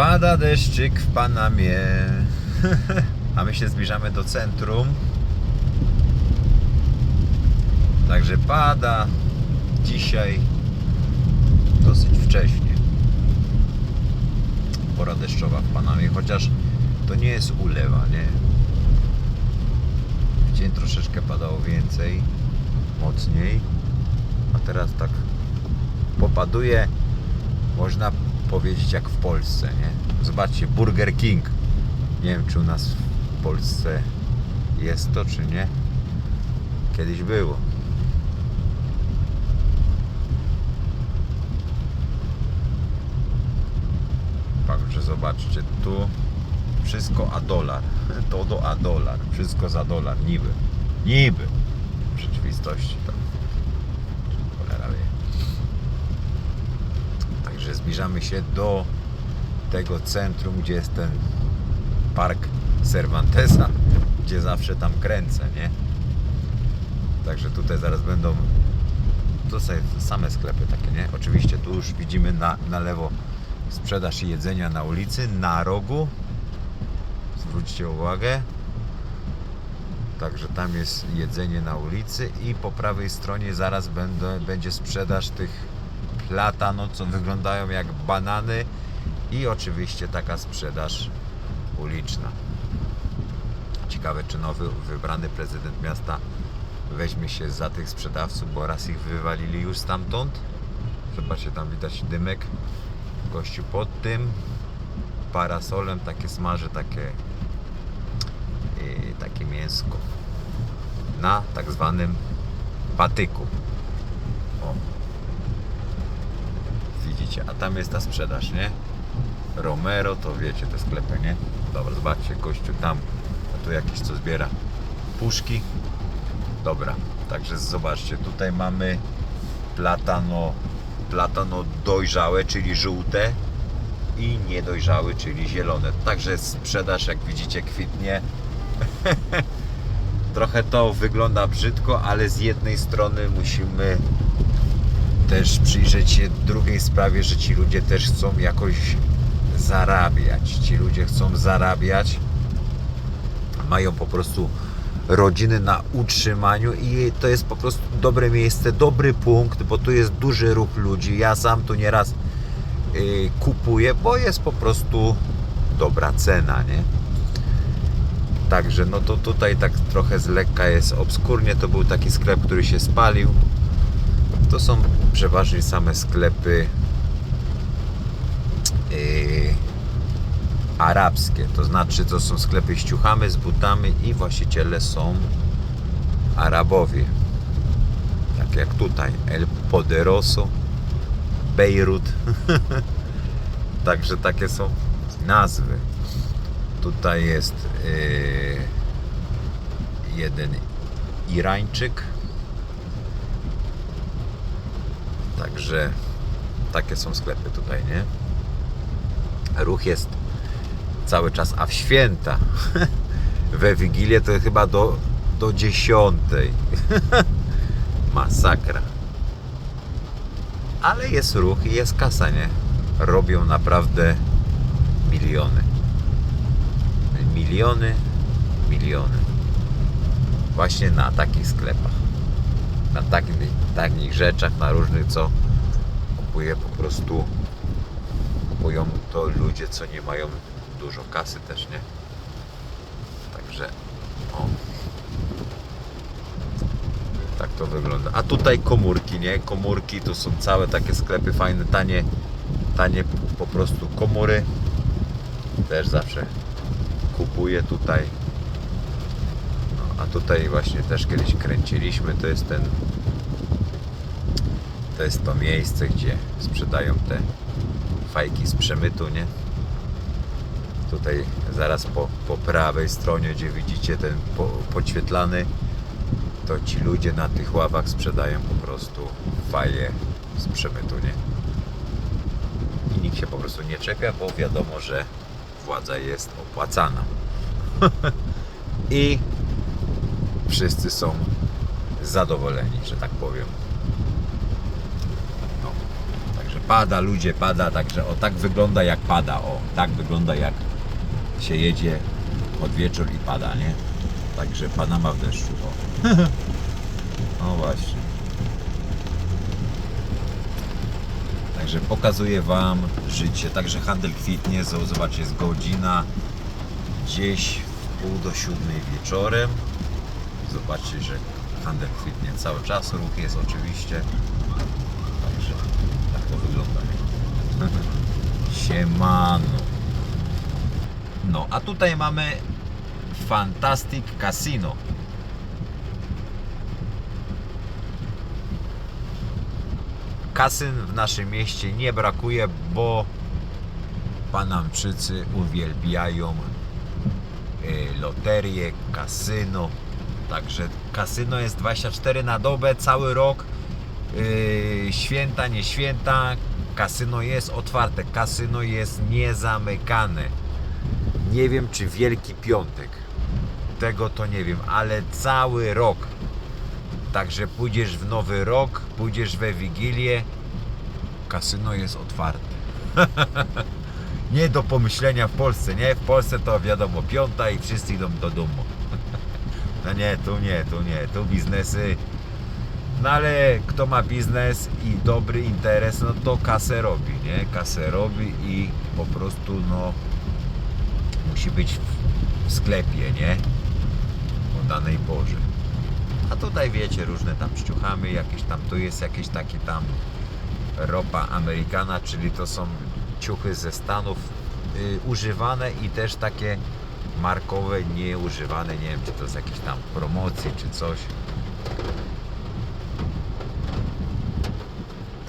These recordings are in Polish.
Pada deszczyk w Panamie. A my się zbliżamy do centrum. Także pada dzisiaj dosyć wcześnie. Pora deszczowa w Panamie, chociaż to nie jest ulewa, nie? W dzień troszeczkę padało więcej, mocniej, a teraz tak popaduje, można powiedzieć jak w Polsce, nie? Zobaczcie, Burger King. Nie wiem, czy u nas w Polsce jest to, czy nie. Kiedyś było. Także zobaczcie, tu wszystko a dolar. To do a dolar. Wszystko za dolar. Niby. Niby. W rzeczywistości to. Zbliżamy się do tego centrum, gdzie jest ten park Cervantesa, gdzie zawsze tam kręcę, nie? Także tutaj zaraz będą to są same sklepy takie, nie? Oczywiście tu już widzimy na, na lewo sprzedaż jedzenia na ulicy, na rogu. Zwróćcie uwagę. Także tam jest jedzenie na ulicy i po prawej stronie zaraz będzie sprzedaż tych platano, co wyglądają jak banany i oczywiście taka sprzedaż uliczna. Ciekawe, czy nowy wybrany prezydent miasta weźmie się za tych sprzedawców, bo raz ich wywalili już stamtąd. Zobaczcie, tam widać dymek. Gościu pod tym parasolem takie smaży takie yy, takie mięsko na tak zwanym patyku. O. Widzicie, a tam jest ta sprzedaż, nie? Romero, to wiecie, te sklepy, nie? Dobra, zobaczcie, gościu tam, a tu jakiś co zbiera puszki. Dobra, także zobaczcie, tutaj mamy platano, platano dojrzałe, czyli żółte i niedojrzałe, czyli zielone. Także sprzedaż, jak widzicie, kwitnie. Trochę to wygląda brzydko, ale z jednej strony musimy też przyjrzeć się drugiej sprawie, że ci ludzie też chcą jakoś zarabiać. Ci ludzie chcą zarabiać, mają po prostu rodziny na utrzymaniu i to jest po prostu dobre miejsce, dobry punkt, bo tu jest duży ruch ludzi. Ja sam tu nieraz yy, kupuję, bo jest po prostu dobra cena, nie? Także no to tutaj tak trochę z lekka jest obskurnie. To był taki sklep, który się spalił. To są przeważnie same sklepy yy, arabskie. To znaczy to są sklepy z ciuchami, z butami i właściciele są Arabowie. Tak jak tutaj El Poderoso, Bejrut. Także takie są nazwy. Tutaj jest yy, jeden Irańczyk. Także takie są sklepy tutaj, nie? Ruch jest cały czas, a w święta we Wigilię to chyba do, do dziesiątej. Masakra. Ale jest ruch i jest kasa, nie? Robią naprawdę miliony. Miliony, miliony. Właśnie na takich sklepach. Na takich, takich rzeczach, na różnych, co kupuje po prostu kupują to ludzie, co nie mają dużo kasy też, nie? Także o. Tak to wygląda. A tutaj komórki, nie? Komórki to są całe takie sklepy fajne, tanie, tanie po prostu komury. Też zawsze kupuję tutaj. A tutaj właśnie też kiedyś kręciliśmy, to jest ten to jest to miejsce, gdzie sprzedają te fajki z przemytu, nie? Tutaj zaraz po, po prawej stronie, gdzie widzicie ten po, podświetlany, to ci ludzie na tych ławach sprzedają po prostu faje z przemytu, nie? I nikt się po prostu nie czepia, bo wiadomo, że władza jest opłacana. I wszyscy są zadowoleni, że tak powiem. No, także pada, ludzie, pada, także o tak wygląda jak pada, o tak wygląda jak się jedzie pod wieczór i pada, nie? Także Panama w deszczu, o. No właśnie. Także pokazuję Wam życie. Także handel kwitnie. zo- Zobaczcie, jest godzina gdzieś w pół do siódmej wieczorem. Zobaczcie, że handel kwitnie cały czas. Ruch jest oczywiście. Także tak to wygląda. Siemano. No, a tutaj mamy Fantastic Casino. Kasyn w naszym mieście nie brakuje, bo Panamczycy uwielbiają y, loterie, kasyno. Także kasyno jest 24 na dobę, cały rok. Yy, święta, nie święta. Kasyno jest otwarte, kasyno jest niezamykane. Nie wiem, czy Wielki Piątek. Tego to nie wiem, ale cały rok. Także pójdziesz w nowy rok, pójdziesz we Wigilię, kasyno jest otwarte. nie do pomyślenia w Polsce, nie? W Polsce to wiadomo, piąta i wszyscy idą do domu. No nie, tu nie, tu nie, tu biznesy. No ale kto ma biznes i dobry interes, no to kasę robi, nie? Kasę robi i po prostu no musi być w, sklepie, nie? O danej porze. A tutaj wiecie, różne tam szciuchamy, jakieś tam, tu jest jakieś takie tam ropa amerykana, czyli to są ciuchy ze Stanów y, używane i też takie markowe, nieużywane, nie wiem czy to z jakiejś tam promocji czy coś.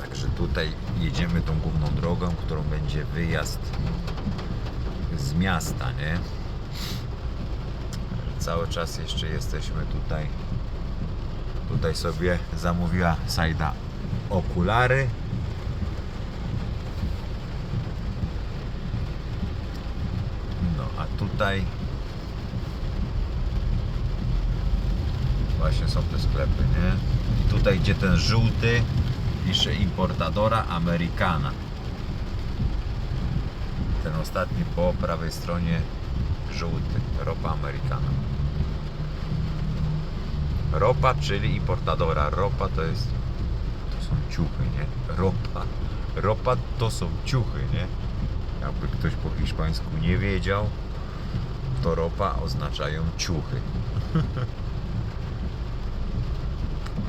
Także tutaj jedziemy tą główną drogą, którą będzie wyjazd z miasta, nie? Cały czas jeszcze jesteśmy tutaj. Tutaj sobie zamówiła Sajda okulary. No a tutaj właśnie są te sklepy, nie? I tutaj gdzie ten żółty pisze importadora Americana. Ten ostatni po prawej stronie żółty, ropa Americana. Ropa, czyli importadora. Ropa to jest. To są ciuchy, nie? Ropa. Ropa to są ciuchy, nie? Jakby ktoś po hiszpańsku nie wiedział, to ropa oznaczają ciuchy.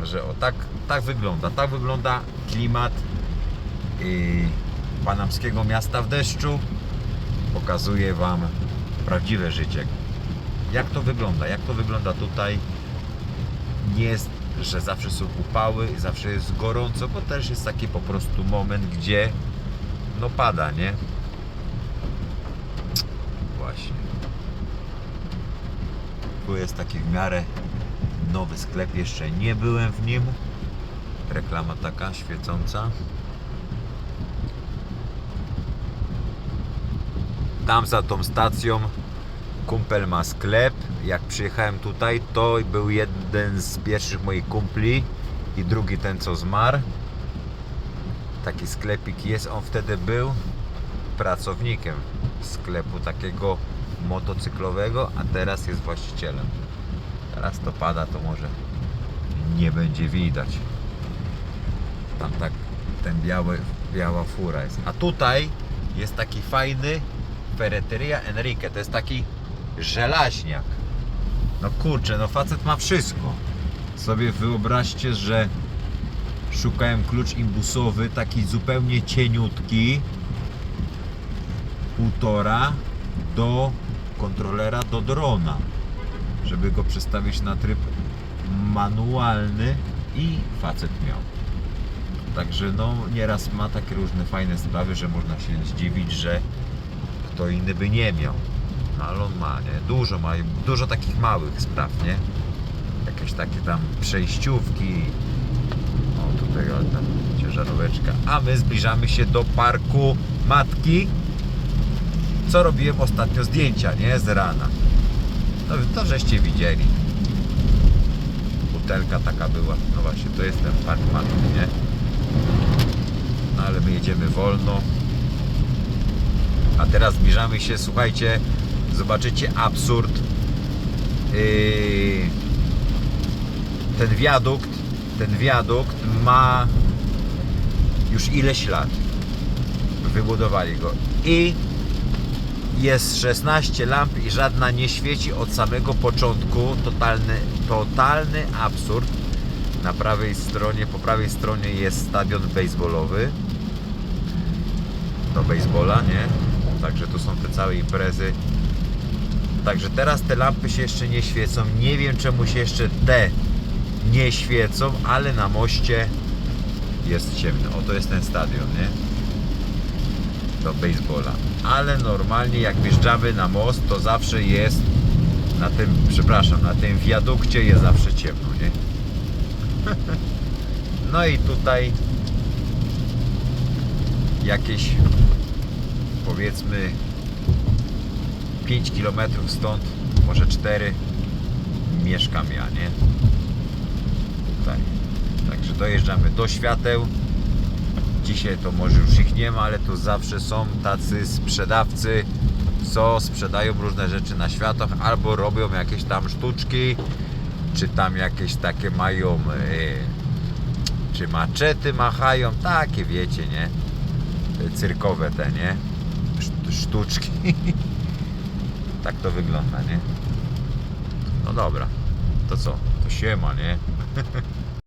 Że o tak, tak wygląda. Tak wygląda klimat yy, panamskiego miasta w deszczu. Pokazuję Wam prawdziwe życie. Jak to wygląda? Jak to wygląda tutaj? nie jest, że zawsze są upały, zawsze jest gorąco, bo też jest taki po prostu moment, gdzie no pada, nie? Właśnie. Jest taki w miarę nowy sklep, jeszcze nie byłem w nim. Reklama taka świecąca. Tam za tą stacją kumpel ma sklep. Jak przyjechałem tutaj, to był jeden z pierwszych moich kumpli i drugi ten, co zmarł. Taki sklepik jest. On wtedy był pracownikiem sklepu takiego motocyklowego, a teraz jest właścicielem. Teraz to pada, to może nie będzie widać. Tam tak ten biały, biała fura jest. A tutaj jest taki fajny Ferreteria Enrique. To jest taki żelaźniak. No kurczę, no facet ma wszystko. Sobie wyobraźcie, że szukałem klucz imbusowy, taki zupełnie cieniutki, półtora do kontrolera do drona, żeby go przestawić na tryb manualny i facet miał. Także no nieraz ma takie różne fajne sprawy, że można się zdziwić, że kto inny by nie miał. No ale on ma, nie? Dużo ma, dużo takich małych spraw, nie? Jakieś takie tam przejściówki. O, tutaj o, tam ciężaróweczka. A my zbliżamy się do parku Matki. Co robiłem ostatnio zdjęcia, nie? Z rana. No to żeście widzieli. Butelka taka była. No właśnie, to jest ten park nie? No ale my jedziemy wolno. A teraz zbliżamy się, słuchajcie, zobaczycie absurd. Yy, ten wiadukt, ten wiadukt ma już ileś lat. Wybudowali go. I jest 16 lamp i żadna nie świeci od samego początku. Totalny, totalny absurd. Na prawej stronie, po prawej stronie jest stadion baseballowy. Do baseballa, nie? Także tu są te całe imprezy. Także teraz te lampy się jeszcze nie świecą. Nie wiem czemu się jeszcze te nie świecą, ale na moście jest ciemno. Oto jest ten stadion, nie? Do baseballa. Ale normalnie jak wjeżdżamy na most, to zawsze jest na tym, przepraszam, na tym wiadukcie jest zawsze ciemno, nie? No i tutaj jakieś powiedzmy 5 km stąd, może 4 mieszkam ja, nie? Tutaj. Także dojeżdżamy do świateł. Dzisiaj to może już ich nie ma, ale tu zawsze są tacy sprzedawcy, co sprzedają różne rzeczy na światach albo robią jakieś tam sztuczki, czy tam jakieś takie mają, e, czy maczety machają, takie wiecie, nie? Cyrkowe te, nie? Szt- Sztuczki. tak to wygląda, nie? No dobra, to co? To siema, nie?